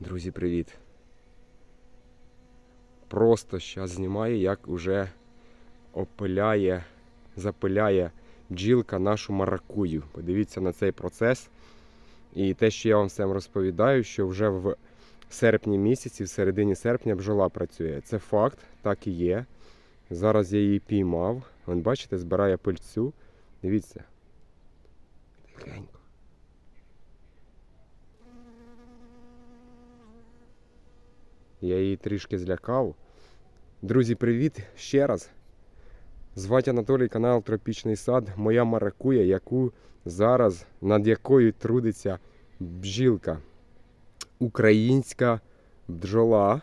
Друзі, привіт! Просто зараз знімаю, як уже опиляє, запиляє бджілка нашу маракую. Подивіться на цей процес. І те, що я вам всім розповідаю, що вже в серпні місяці, в середині серпня бджола працює. Це факт, так і є. Зараз я її піймав. Вон, бачите, збирає пильцю. Дивіться. Тихенько. Я її трішки злякав. Друзі, привіт ще раз. Звати Анатолій, канал Тропічний сад. Моя маракуя, яку зараз над якою трудиться бджілка. Українська бджола.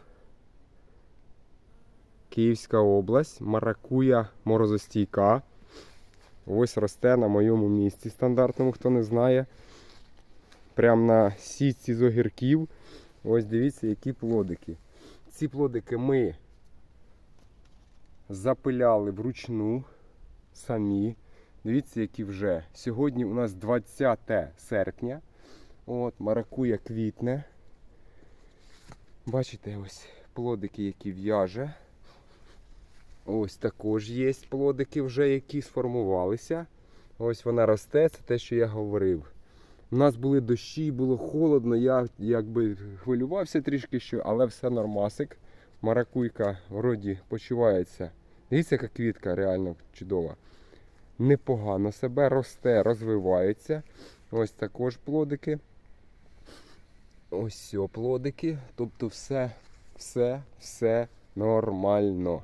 Київська область, маракуя морозостійка. Ось росте на моєму місці стандартному, хто не знає. Прямо на сітці з огірків. Ось дивіться, які плодики. Ці плодики ми запиляли вручну самі. Дивіться, які вже. Сьогодні у нас 20 серпня. От, маракуя квітне. Бачите, ось плодики, які в'яже. Ось також є плодики вже, які сформувалися. Ось вона росте, це те, що я говорив. У нас були дощі, було холодно, я якби хвилювався трішки, що, але все нормасик. Маракуйка вроді почувається. Дивіться, яка квітка реально чудова. Непогано себе росте, розвивається. Ось також плодики. Ось сьо плодики. Тобто все, все, все нормально.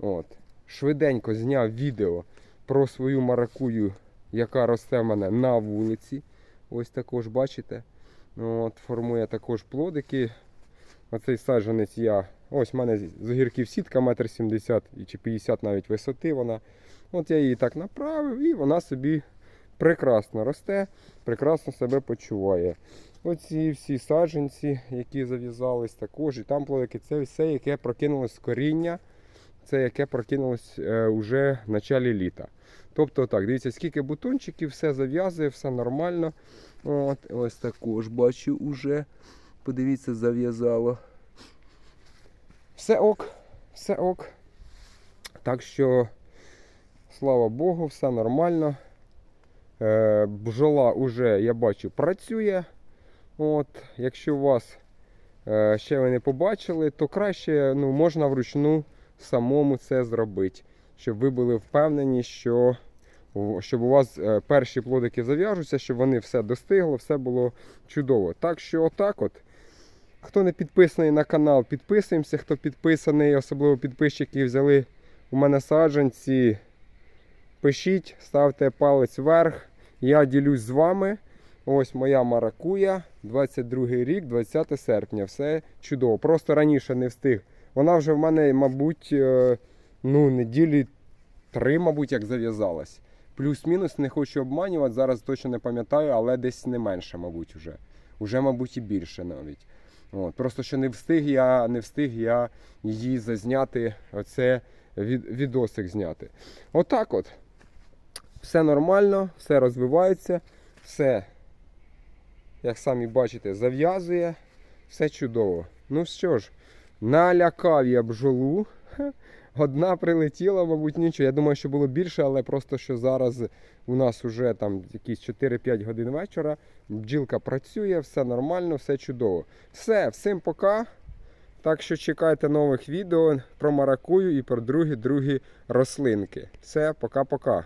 От. Швиденько зняв відео про свою маракую, яка росте в мене на вулиці. Ось також бачите. От, Формує також плодики. Оцей саджанець я. Ось в мене з огірків сітка метр сімдесят чи 50 навіть висоти вона. От я її так направив і вона собі прекрасно росте, прекрасно себе почуває. Оці всі саджанці, які зав'язались також, і там плодики, це все, яке прокинулось з коріння, це яке прокинулось е, уже в началі літа. Тобто так, дивіться, скільки бутончиків, все зав'язує, все нормально. От, Ось також бачу уже. Подивіться, зав'язало. Все ок, все ок. Так що, слава Богу, все нормально. Е, бджола уже, я бачу, працює. От, Якщо у вас е, ще ви не побачили, то краще ну, можна вручну самому це зробити. Щоб ви були впевнені, що щоб у вас е, перші плодики зав'яжуться, щоб вони все достигло, все було чудово. Так що отак от. Хто не підписаний на канал, підписуємося. Хто підписаний, особливо підписчики взяли у мене саджанці. Пишіть, ставте палець вверх. Я ділюсь з вами. Ось моя маракуя, 22 рік, 20 серпня. Все чудово. Просто раніше не встиг. Вона вже в мене, мабуть, е, ну, неділі три, мабуть, як зав'язалась. Плюс-мінус, не хочу обманювати, зараз точно не пам'ятаю, але десь не менше, мабуть, вже. Уже, мабуть, і більше навіть. От. Просто що не встиг я, не встиг я її зазняти, оце від, відосик зняти. Отак от. Все нормально, все розвивається, все, як самі бачите, зав'язує, все чудово. Ну що ж, налякав я бджолу. Одна прилетіла, мабуть, нічого. Я думаю, що було більше, але просто що зараз у нас вже там якісь 4-5 годин вечора. Бджілка працює, все нормально, все чудово. Все, всім пока. Так що чекайте нових відео про маракую і про другі другі рослинки. Все, пока-пока.